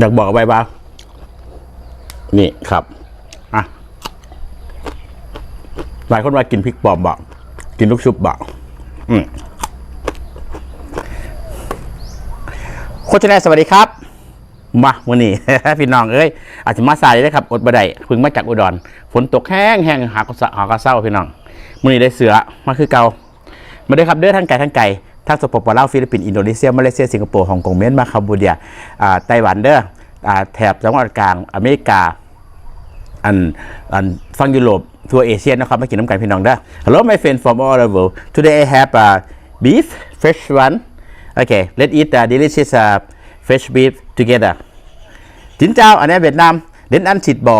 อยากบอกอาไว้บ้างนี่ครับ อะ หลายคนว่ากินพริกปอมบอกกินลูกชุบบอกอืมโคชแนลสวัสดีครับ มาวันนี้ พี่น้องเอ้ยอาจจะมาสายได้ครับ อดบะไดเพึ่งมาจากอุดร ฝนตกแห้งแห้งหากระสะหากระเศร้าพี่น้องวันนี้ได้เสือมาคือเกามาด้ครับเด้อทั้งไก่ทั้งไก่ ทั้งสปปลาวฟิลิปปินส์อินโดนีเซียมาเลเซียสิงคโปร์ฮ่องกงเมียนมาคัมพูเดียอ่าไต้หวันเด้อ่าแถบจังหวัดกลางอเมริกาอันอันฟังยุโรปทัวเอเชียนะครับมากินน้ำกันพี่น้องเด้อ Hello my friend from all over world today I have uh, beef fresh one okay let's eat the delicious uh, fresh beef together จินเจ้าอันนี้เวียดนามเด่นอันสิดบอ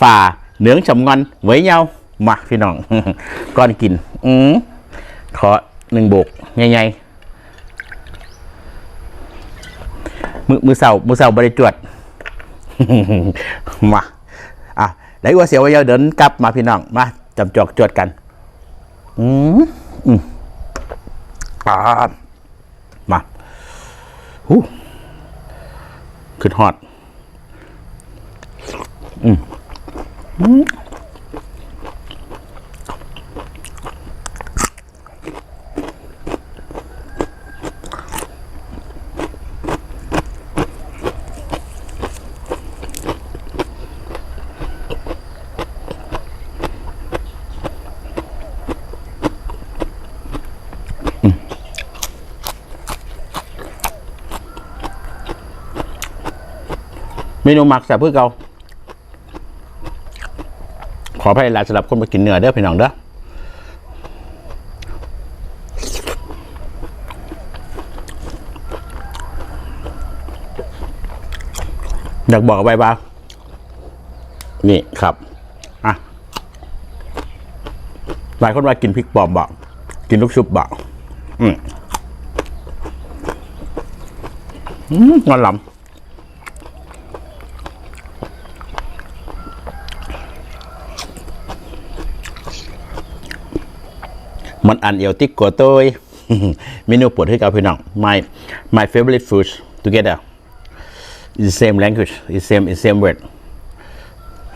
ฝ่าเหนืองฉำงอนเหวยเยามาพี่น้องก่อนกิน อืมขอ หนึ่งโบกใหญ่ๆมือมือเสามือเสาบริจวด มาอะไหนว่าเสียววาเยาเดินกลับมาพี่น้องมาจำจอกจวดกัน อืมอืมอ่ามาหูขึ้นฮอด เมนูหมักแซ่บเพื่อเกาขออภัยหลายสำหรับคนมากินเนื้อเด้อพี่น้องเด้ออยากบอกอาไว้บ้างนี่ครับ อะ หลายคนว่ากินพริกปลอมบอก กินลูกชุบบอก อืมอืมงอนหลำ มันอันเอวติกกัวต้ยเมนูโปวดให้กับพี่น้อง my my favorite food together is the same language is same is same word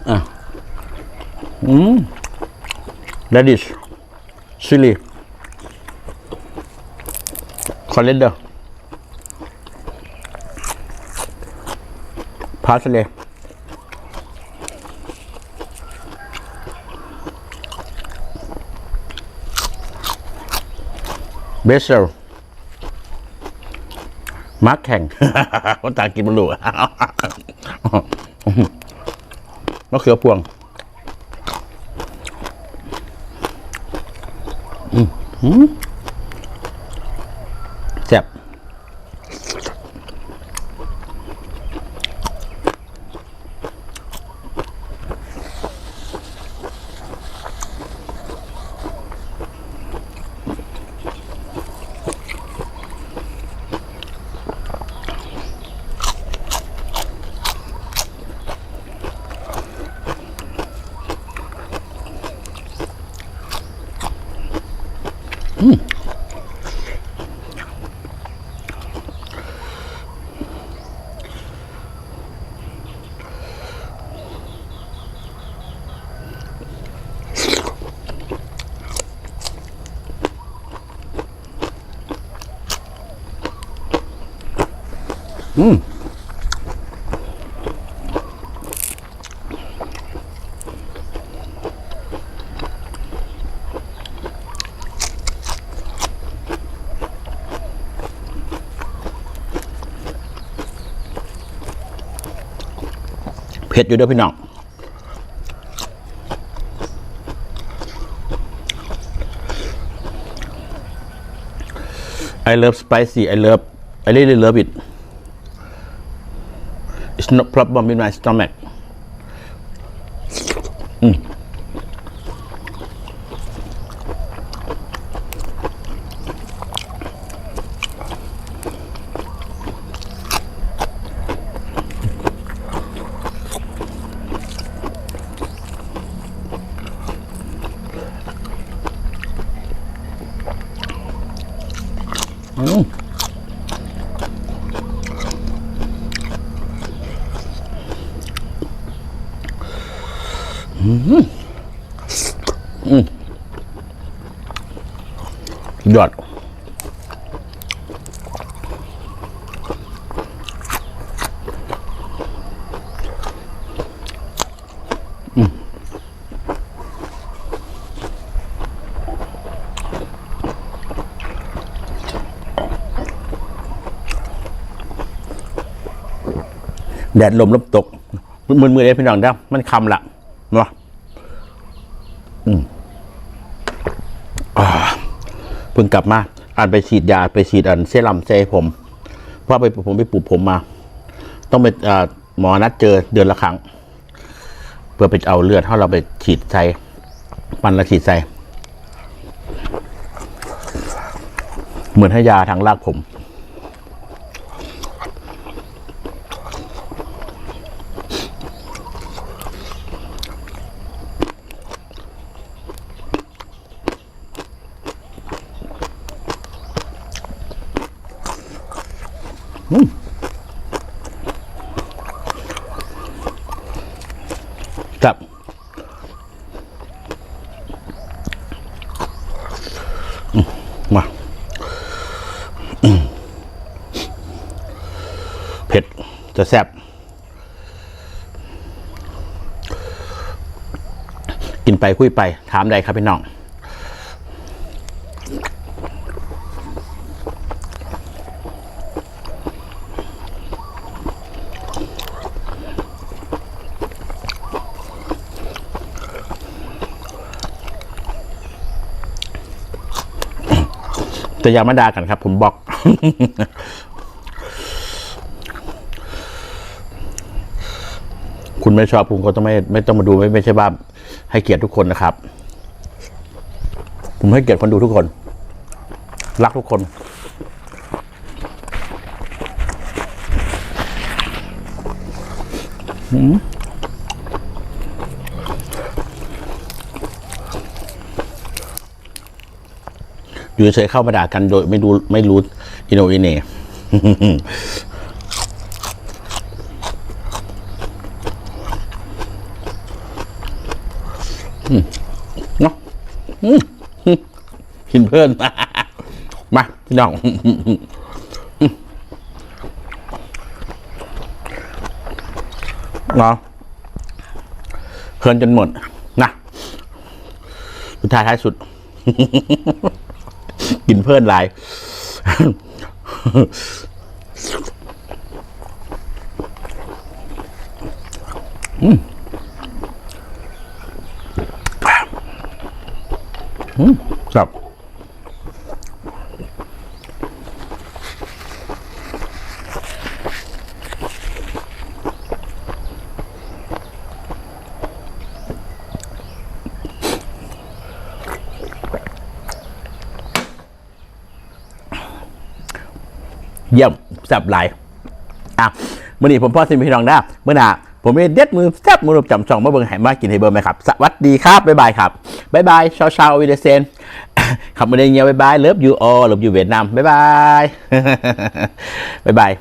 อะอืม radish chili coriander parsley เบสเซลมาร์กแข่งคนตากินบลูมะเขือพวงแซ่บ อืมแซ่บเผ็ดอยู่เด้อพี่น้อง I love spicy I love I really love it It's no problem in my stomach. Mm. Mm. ยอดแดดลมลมตกมือมือเลยพี่น้องเด้อมันคำละเนาะอืมอ่า เพิ่งกลับมาอ่านไปฉีดยาไปฉีดอันเซรั่มเซผมเพราะไปผมไปปลูกผมมา ต้องไปอ่าหมอนัดเจอเดือนละครั้ง เพื่อไปเอาเลือดถ้าเราไปฉีดใส่ปันละฉีดใส่เหมือนให้ยาทางรากผม ครับอืมมาอืมเผ็ด จะแซ่บกินไปคุยไป ถามใดครับพี่น้องแต่อย่ามาด่ากันครับ ผมบอก คุณไม่ชอบคุณก็ต้องไม่ไม่ต้องมาดูไม่ไม่ใช่ว่าให้เกียรติทุกคนนะครับ ผมให้เกียรติคนดูทุกคน รักทุกคนอยู่เฉยเข้ามาด่ากันโดยไม่รู้ไม่รู้อินโนอินเน่ อืม เนาะกินเพื่อนมาพี่น้องเนาะเพลินจนหมดนะสุดท้ายท้ายสุด กินเพื่อนหลายอืม ครับเยี่ยมแซ่บหลายอะมื่อนี้ผมพ่อสิมพี่น้องนะเมื่อหน่ะ ผมมีเด็ดมือแซบมือรบจำช่องมาเบิ่งให้มากินให้เบิ่งไหมครับ สวัสดีครับ บ๊ายบายครับ บ๊ายบายชาวชาววิเดเซนขับมาเดียวบ๊ายบายเลิฟยูออเลิฟยูเวียดนามบ๊ายบาย บ๊ายบาย